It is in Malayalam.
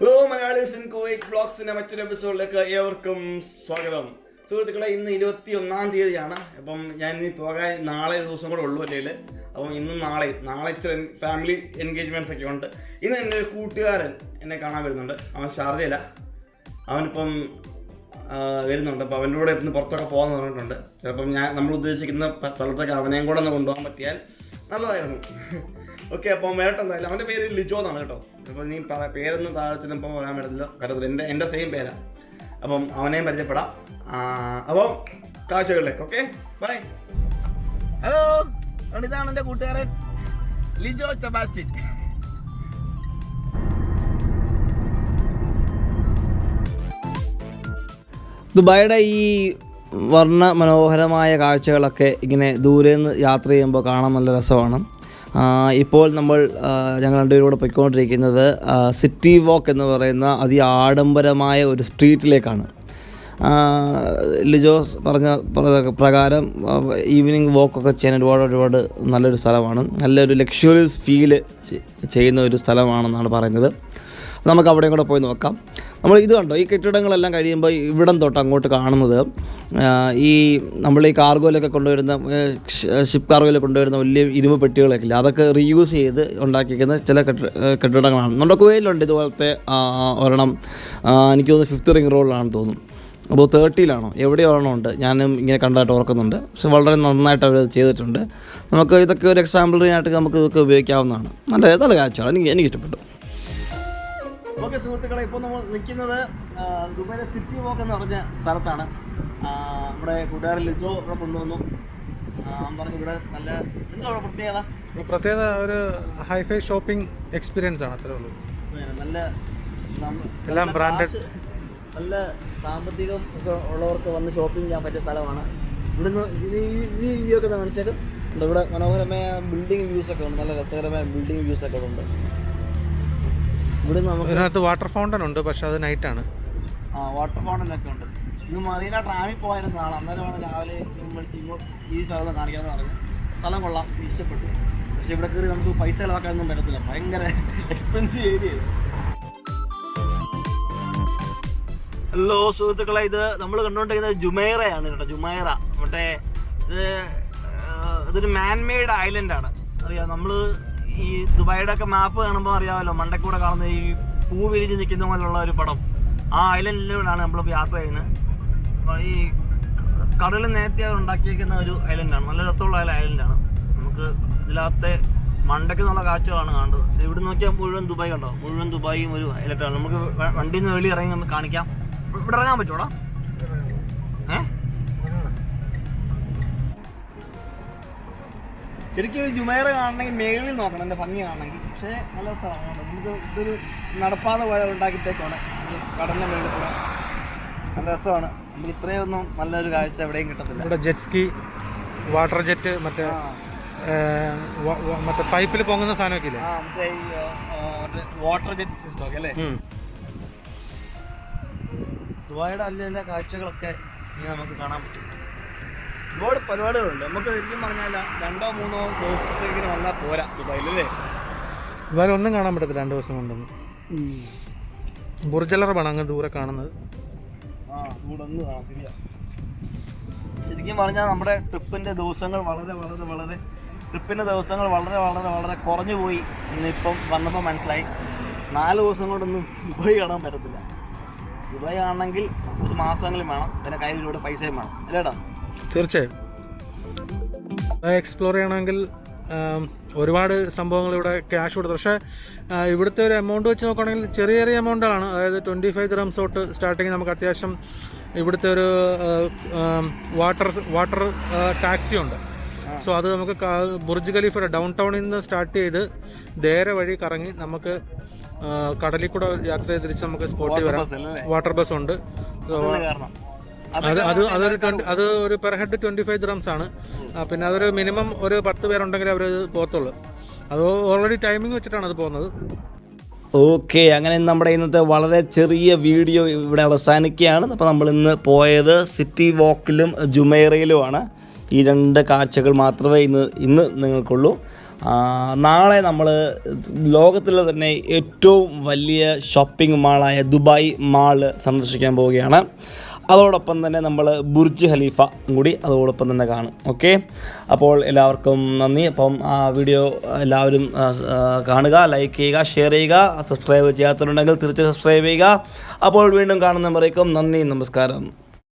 ഹലോ മലയാളീസ് ഇൻ കുവൈറ്റ് ബ്ലോഗ്സിന്റെ മറ്റൊരു എപ്പിസോഡിലേക്ക് ഏവർക്കും സ്വാഗതം. സുഹൃത്തുക്കളെ ഇന്ന് ഇരുപത്തി ഒന്നാം തീയതിയാണ്. അപ്പം ഞാൻ ഇനി പോകാൻ നാളെ ദിവസം കൂടെ ഉള്ളൂ അല്ലെങ്കിൽ അപ്പം ഇന്നും നാളെ നാളെ ഇച്ചിരി ഫാമിലി എൻഗേജ്മെന്റ്സ് ഒക്കെ ഉണ്ട്. ഇന്ന് എന്റെ ഒരു കൂട്ടുകാരൻ എന്നെ കാണാൻ വരുന്നുണ്ട്. അവൻ ഷാർജയില അവനിപ്പം വരുന്നുണ്ട്. അപ്പോൾ അവന്റെ കൂടെ ഇന്ന് പുറത്തൊക്കെ പോകാൻ പറഞ്ഞിട്ടുണ്ട്. ചിലപ്പം ഞാൻ നമ്മൾ ഉദ്ദേശിക്കുന്ന സ്ഥലത്തേക്ക് അവനെയും കൂടെ ഒന്ന് കൊണ്ടുപോകാൻ പറ്റിയാൽ നല്ലതായിരുന്നു. ഓക്കെ അപ്പം വരട്ടെ എന്തായാലും. അവന്റെ പേര് ലിജോ എന്നാണ് കേട്ടോ. അപ്പോൾ നീ പറ പേരൊന്നും താഴെ ചിലപ്പോൾ പറയാൻ പറ്റത്തില്ല. പറ്റത്തില്ല എന്റെ എന്റെ സെയിം പേരാ. അപ്പം അവനെയും പരിചയപ്പെടാം. അപ്പം കാഴ്ചകളിലേക്ക് ഓക്കെ? ബൈ ഹലോ ഇതാണ് എന്റെ കൂട്ടുകാരൻ. ലിജോ ചബാസ്റ്റിൻ ദുബായിയുടെ ഈ വർണ മനോഹരമായ കാഴ്ചകളൊക്കെ ഇങ്ങനെ ദൂരെ നിന്ന് യാത്ര ചെയ്യുമ്പോൾ കാണാൻ നല്ല രസമാണ്. ഇപ്പോൾ നമ്മൾ ഞങ്ങൾ രണ്ടുപേരും പോയിക്കൊണ്ടിരിക്കുന്നത് സിറ്റി വോക്ക് എന്ന് പറയുന്ന അതിആഡംബരമായ ഒരു സ്ട്രീറ്റിലേക്കാണ് ലിജോ പറഞ്ഞ പ്രകാരം ഈവനിങ് വാക്കൊക്കെ ചെയ്യാൻ ഒരുപാട് ഒരുപാട് നല്ലൊരു സ്ഥലമാണ്. നല്ലൊരു ലക്ഷറിയസ് ഫീൽ ചെയ്യുന്ന ഒരു സ്ഥലമാണെന്നാണ് പറയുന്നത്. നമുക്ക് അവിടെയും കൂടെ പോയി നോക്കാം. നമ്മൾ ഇത് കണ്ടോ? ഈ കെട്ടിടങ്ങളെല്ലാം കഴിയുമ്പോൾ ഇവിടം തൊട്ട് അങ്ങോട്ട് കാണുന്നത് ഈ നമ്മൾ ഈ കാർഗോയിലൊക്കെ കൊണ്ടുവരുന്ന ഷിപ്പ് കാർഗോയിൽ കൊണ്ടുവരുന്ന വലിയ ഇരുമ്പ് പെട്ടികളൊക്കെ ഇല്ല അതൊക്കെ റീയൂസ് ചെയ്ത് ഉണ്ടാക്കിയിരിക്കുന്ന ചില കെട്ടിടങ്ങളാണ്. നമ്മുടെ കുവയിലുണ്ട് ഇതുപോലത്തെ ഒരെണ്ണം. എനിക്ക് തോന്നുന്നു ഫിഫ്ത്ത് റിംഗ് റോഡിലാണെന്ന് തോന്നുന്നു. അപ്പോൾ തേർട്ടിയിലാണോ? എവിടെയാണോ ഉണ്ട്. ഞാനും ഇങ്ങനെ കണ്ടതായിട്ട് ഓർക്കുന്നുണ്ട്. പക്ഷെ വളരെ നന്നായിട്ട് അവർ ചെയ്തിട്ടുണ്ട്. നമുക്ക് ഇതൊക്കെ ഒരു എക്സാമ്പിൾ ആയിട്ട് നമുക്ക് ഇതൊക്കെ ഉപയോഗിക്കാവുന്നതാണ്. നല്ല നല്ല കാഴ്ചയാണ് എനിക്ക് എനിക്ക് ഇഷ്ടപ്പെട്ടു ഓക്കെ സുഹൃത്തുക്കളെ ഇപ്പോൾ നമ്മൾ നിൽക്കുന്നത് ദുബൈയിലെ സിറ്റി വോക്ക് എന്ന് പറഞ്ഞ സ്ഥലത്താണ്. നമ്മുടെ കൂട്ടുകാരൻ ലിജോ ഇവിടെ കൊണ്ടുവന്നു. പറഞ്ഞു ഇവിടെ നല്ല എന്താ ഇവിടെ പ്രത്യേകത? പ്രത്യേകത ഒരു ഹൈഫൈ ഷോപ്പിംഗ് എക്സ്പീരിയൻസ് ആണ് അത്രേ ഉള്ളൂ. നല്ല എല്ലാം ബ്രാൻഡഡ്. നല്ല സാമ്പത്തികം ഒക്കെ ഉള്ളവർക്ക് വന്ന് ഷോപ്പിംഗ് ചെയ്യാൻ പറ്റിയ സ്ഥലമാണ്. ഇവിടുന്ന് ഈ വ്യൂ ഒക്കെ കാണിച്ചാലും ഇവിടെ മനോഹരമായ ബിൽഡിംഗ് വ്യൂസ് ഒക്കെ ഉണ്ട്. നല്ല രസകരമായ ബിൽഡിംഗ് വ്യൂസ് ഒക്കെ ഉണ്ട്. ഇവിടെ നമുക്ക് ഇതിനകത്ത് വാട്ടർ ഫൗണ്ടൻ ഉണ്ട് പക്ഷെ അത് നൈറ്റ് ആണ്. ആ വാട്ടർ ഫൗണ്ടൻ ഒക്കെ ഉണ്ട്. ഇന്ന് മറീന ട്രാമിൽ പോയിരുന്നതാണ് അന്നേരമാണ് രാവിലെ ഇങ്ങോട്ട് ഈ സ്ഥലം കാണിക്കാൻ പറഞ്ഞു. സ്ഥലം കൊള്ളാം ഇഷ്ടപ്പെട്ടു. പക്ഷെ ഇവിടെ കയറി നമുക്ക് പൈസ ചിലവാക്കാനൊന്നും പറ്റത്തില്ല. ഭയങ്കര എക്സ്പെൻസീവ് ഏരിയ ഹലോ സുഹൃത്തുക്കളെ ഇത് നമ്മൾ കണ്ടുകൊണ്ടിരിക്കുന്നത് ജുമൈറയാണ് കേട്ടോ ജുമൈറ. മറ്റേ ഇത് ഇതൊരു മാൻമെയ്ഡ് ഐലൻഡാണ് അറിയാം നമ്മൾ ഈ ദുബായിയുടെ ഒക്കെ മാപ്പ് കാണുമ്പോൾ അറിയാമല്ലോ മണ്ടക്കൂടെ കാണുന്ന ഈ പൂ വിരിഞ്ഞ് നിൽക്കുന്ന പോലുള്ള ഒരു പടം. ആ ഐലൻഡിലൂടെയാണ് നമ്മളിപ്പോൾ യാത്ര ചെയ്യുന്നത്. അപ്പോൾ ഈ കടൽ നേരത്തെ അവർ ഉണ്ടാക്കിയിരിക്കുന്ന ഒരു ഐലൻഡാണ് നല്ല രസമുള്ള ഐലൻഡാണ് നമുക്ക് ഇതിനകത്തെ മണ്ടയ്ക്ക് എന്നുള്ള കാഴ്ചകളാണ് കാണുന്നത്. ഇവിടെ നോക്കിയാൽ മുഴുവൻ ദുബായ് കണ്ടോ? മുഴുവൻ ദുബായും ഒരു ഐലൻഡാണ് നമുക്ക് വണ്ടിയിൽ നിന്ന് വെളി ഇറങ്ങി നമുക്ക് കാണിക്കാം. ഇവിടെ ഇറങ്ങാൻ പറ്റുമോടാ ശരിക്കും ജുമേറ കാണണമെങ്കിൽ മേളിൽ നോക്കണം എന്റെ ഭംഗി കാണണമെങ്കിൽ. പക്ഷേ നല്ല സ്ഥലമാണ്. നമുക്ക് ഇതൊരു നടപ്പാത പോലെ ഉണ്ടാക്കിയിട്ടേക്കാണ് കടലിന്റെ മേളിൽ കൂടെ. നല്ല രസമാണ്. നമുക്ക് ഇത്രയൊന്നും നല്ലൊരു കാഴ്ച എവിടെയും കിട്ടത്തില്ല. ഇവിടെ ജെറ്റ് സ്കി വാട്ടർ ജെറ്റ് മറ്റേ മറ്റേ പൈപ്പിൽ പൊങ്ങുന്ന സാധനമൊക്കെ ഇല്ലേ? വാട്ടർ ജെറ്റ് സിസ്റ്റം ഒക്കെ അല്ലേ? ദുബായുടെ അല്ല കാഴ്ചകളൊക്കെ ഇനി നമുക്ക് കാണാൻ പറ്റും. ഒരുപാട് പരിപാടികളുണ്ട്. നമുക്ക് ശരിക്കും പറഞ്ഞാൽ രണ്ടോ മൂന്നോ ദിവസത്തേക്കിന് വന്നാൽ പോരാ ദുബായിലല്ലേ ദുബായിൽ ഒന്നും കാണാൻ പറ്റത്തില്ല രണ്ട് ദിവസം കൊണ്ടൊന്നും. ബുർജലറബാണ് അങ്ങ് ദൂരെ കാണുന്നത്. ആ ഒന്ന് ശരിക്കും പറഞ്ഞാൽ നമ്മുടെ ട്രിപ്പിന്റെ ദിവസങ്ങൾ വളരെ വളരെ വളരെ ട്രിപ്പിന്റെ ദിവസങ്ങൾ വളരെ വളരെ വളരെ കുറഞ്ഞു പോയി ഇന്നിപ്പം വന്നപ്പോൾ മനസ്സിലായി. നാല് ദിവസം കൊണ്ടൊന്നും ദുബായ് കാണാൻ പറ്റത്തില്ല. ദുബായ് കാണണമെങ്കിൽ ഒരു മാസമെങ്കിലും വേണം. പിന്നെ കയ്യിലൂടെ പൈസയും വേണം. അല്ലേടാ തീർച്ചയായും. എക്സ്പ്ലോർ ചെയ്യണമെങ്കിൽ ഒരുപാട് സംഭവങ്ങൾ ഇവിടെ ക്യാഷ് കൊടുത്തു. പക്ഷേ ഇവിടുത്തെ ഒരു എമൗണ്ട് വെച്ച് നോക്കുകയാണെങ്കിൽ ചെറിയ ചെറിയ എമൗണ്ടാണ് അതായത് ട്വന്റി ഫൈവ് ഗ്രാംസ് തൊട്ട് സ്റ്റാർട്ടിങ് നമുക്ക് അത്യാവശ്യം ഇവിടുത്തെ ഒരു വാട്ടർ വാട്ടർ ടാക്സി ഉണ്ട്. സോ അത് നമുക്ക് ബുർജ് ഖലീഫയുടെ ഡൗൺ ടൗണിൽ നിന്ന് സ്റ്റാർട്ട് ചെയ്ത് നേരെ വഴി കറങ്ങി നമുക്ക് കടലിൽ കൂടെ യാത്ര ചെയ്ത് തിരിച്ച് നമുക്ക് സ്പോട്ടിൽ വരാം. വാട്ടർ ബസ് ഉണ്ട്. അത് അത് അതൊരു അത് ഒരു per head twenty five dirhams ആണ്. പിന്നെ അതൊരു മിനിമം ഒരു പത്ത് പേരുണ്ടെങ്കിൽ അവർ പോകത്തുള്ളൂ. അത് ഓൾറെഡി ടൈമിംഗ് വെച്ചിട്ടാണ് അത് പോകുന്നത്. ഓക്കെ അങ്ങനെ നമ്മുടെ ഇന്നത്തെ വളരെ ചെറിയ വീഡിയോ ഇവിടെ അവസാനിക്കുകയാണ്. അപ്പോൾ നമ്മൾ ഇന്ന് പോയത് സിറ്റി വാക്കിലും ജുമേറയിലുമാണ് ഈ രണ്ട് കാഴ്ചകൾ മാത്രമേ ഇന്ന് ഇന്ന് നിങ്ങൾക്കുള്ളൂ. നാളെ നമ്മൾ ലോകത്തിലെ തന്നെ ഏറ്റവും വലിയ ഷോപ്പിംഗ് മാളായ ദുബായ് മാൾ സന്ദർശിക്കാൻ പോവുകയാണ്. അതോടൊപ്പം തന്നെ നമ്മൾ ബുർജ് ഖലീഫ കൂടി അതോടൊപ്പം തന്നെ കാണും ഓക്കെ അപ്പോൾ എല്ലാവർക്കും നന്ദി. അപ്പം ആ വീഡിയോ എല്ലാവരും കാണുക ലൈക്ക് ചെയ്യുക ഷെയർ ചെയ്യുക സബ്സ്ക്രൈബ് ചെയ്യാത്തവരുണ്ടെങ്കിൽ തീർച്ചയായും സബ്സ്ക്രൈബ് ചെയ്യുക. അപ്പോൾ വീണ്ടും കാണുന്ന കാണുന്നവരേക്കും നന്ദി നമസ്കാരം.